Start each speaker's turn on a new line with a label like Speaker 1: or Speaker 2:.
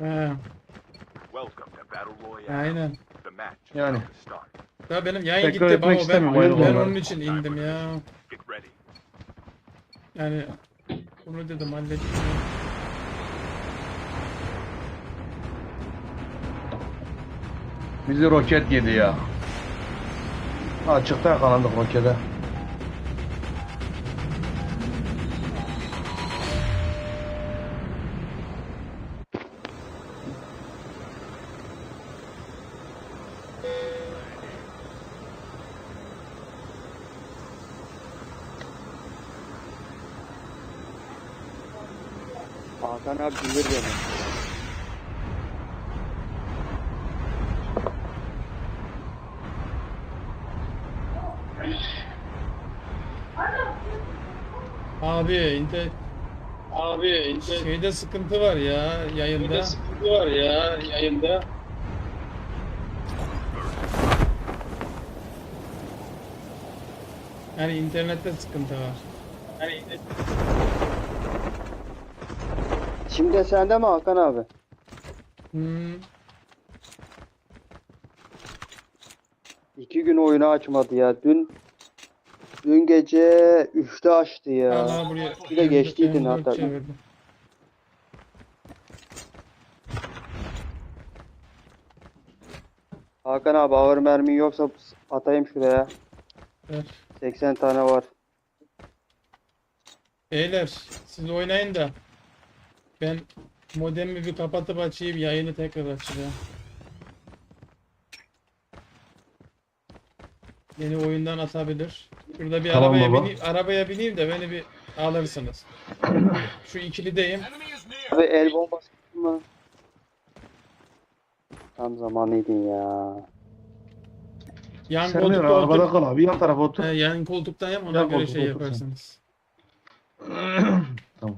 Speaker 1: He,
Speaker 2: Welcome to Battle Royale.
Speaker 1: aynen.
Speaker 2: The match is
Speaker 3: Yani.
Speaker 2: about to start.
Speaker 1: Ya benim yayın
Speaker 3: Tekrar
Speaker 1: gitti
Speaker 3: etmek
Speaker 1: baba ben,
Speaker 3: istemiyorum
Speaker 1: ben, ben onun için indim ya.
Speaker 2: Get ready.
Speaker 1: Yani bunu dedim hallettim.
Speaker 3: Bizi roket yedi ya. Açıkta yakalandık rokete.
Speaker 4: Hakan abi bilir beni.
Speaker 1: Abi inter
Speaker 5: Abi internet
Speaker 1: şeyde sıkıntı var ya yayında.
Speaker 5: sıkıntı var ya yayında.
Speaker 1: Yani internette sıkıntı var.
Speaker 5: Hani internet
Speaker 4: Şimdi sende mi Hakan abi?
Speaker 1: Hmm.
Speaker 4: İki gün oyunu açmadı ya. Dün dün gece 3'te açtı ya.
Speaker 1: Allah buraya
Speaker 4: Bir de geçtiydin
Speaker 1: M4
Speaker 4: hatta. Hakan abi ağır mermin yoksa atayım şuraya.
Speaker 1: Ver.
Speaker 4: 80 tane var.
Speaker 1: Beyler siz oynayın da ben modemi bir kapatıp açayım yayını tekrar açacağım. Beni oyundan atabilir. Şurada bir
Speaker 3: Tamam
Speaker 1: arabaya
Speaker 3: baba.
Speaker 1: bineyim, arabaya bineyim de beni bir alırsınız. Şu ikilideyim.
Speaker 4: Abi el bombası mı? Tam zamanıydın ya.
Speaker 1: Yan
Speaker 3: Sen
Speaker 1: koltukta
Speaker 3: arabada
Speaker 1: otur.
Speaker 3: kal abi yan tarafa otur.
Speaker 1: He, yan koltuktayım ona
Speaker 3: Yan
Speaker 1: göre
Speaker 3: koltukta
Speaker 1: şey
Speaker 3: otur sen.
Speaker 1: yaparsınız.
Speaker 3: Tamam.